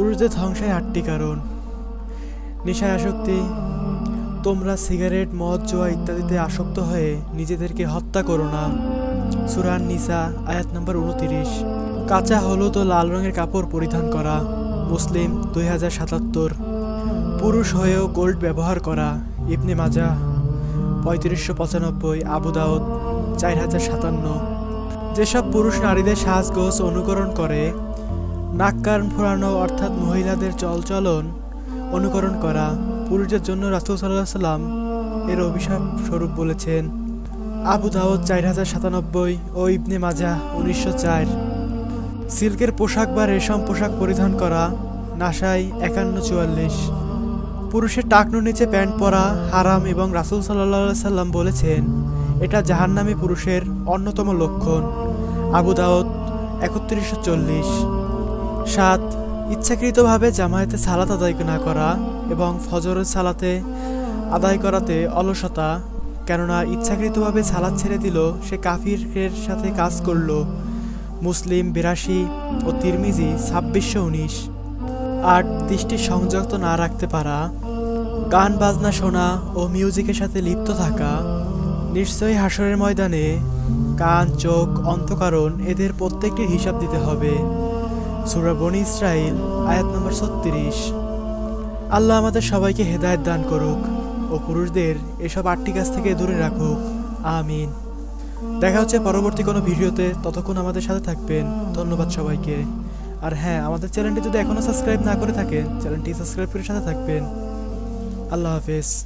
পুরুষদের ধ্বংসের আটটি কারণ। নেশায় আসক্তি, তোমরা সিগারেট, মদ, জোয়া ইত্যাদিতে আসক্ত হয়ে নিজেদেরকে হত্যা করো না। সুরান নিসা, আয়াত নম্বর উনতিরিশ কাঁচা, হলুদ ও লাল রঙের কাপড় পরিধান করা। মুসলিম, দুই হাজার সাতাত্তর। পুরুষ হয়েও গোল্ড ব্যবহার করা। ইবনে মাজা, পঁয়ত্রিশশো পঁচানব্বই। আবু দাউদ, চার হাজার সাতান্ন। যেসব পুরুষ নারীদের সাজগোজ অনুকরণ করে নাক কান ফোরানো অর্থাৎ মহিলাদের চলচলন অনুকরণ করা পুরুষের জন্য রাসুল সাল্লাহ সাল্লাম এর অভিশাপ স্বরূপ বলেছেন। আবু দাউদ চার হাজার সাতানব্বই ও ইবনে মাজা উনিশশো চার। সিল্কের পোশাক বা রেশম পোশাক পরিধান করা, নাসাই একান্ন চুয়াল্লিশ। পুরুষের টাকনুর নিচে প্যান্ট পরা হারাম এবং রাসুল সাল্লাহ সাল্লাম বলেছেন, এটা জাহান্নামী পুরুষের অন্যতম লক্ষণ। আবু দাউদ একত্রিশশো চল্লিশ। সাত, ইচ্ছাকৃতভাবে জামায়াতে সালাত আদায় না করা এবং ফজরের সালাতে আদায় করাতে অলসতা, কেননা ইচ্ছাকৃতভাবে সালাদ ছেড়ে দিল, সে কাফিরের সাথে কাজ করল। মুসলিম বিরাশি ও তিরমিজি ছাব্বিশশো উনিশ। আট, দৃষ্টি সংযুক্ত না রাখতে পারা, গান, বাজনা শোনা ও মিউজিকের সাথে লিপ্ত থাকা, নিশ্চয়ই হাসরের ময়দানে কান, চোখ অন্তকারণ এদের প্রত্যেকটির হিসাব দিতে হবে। সুরা বনি ইসরাইল আয়াত নম্বর ছত্রিশ। আল্লাহ আমাদের সবাইকে হেদায়েত দান করুক ও পুরুষদের এসব আটটি কাজ থেকে দূরে রাখুক। আমিন। দেখা হচ্ছে পরবর্তী কোনো ভিডিওতে। ততক্ষণ আমাদের সাথে থাকবেন। ধন্যবাদ সবাইকে। আর হ্যাঁ আমাদের চ্যানেলটি যদি এখনও সাবস্ক্রাইব না করে থাকেন, চ্যানেলটি সাবস্ক্রাইব করে সাথে থাকবেন। আল্লাহ হাফেজ।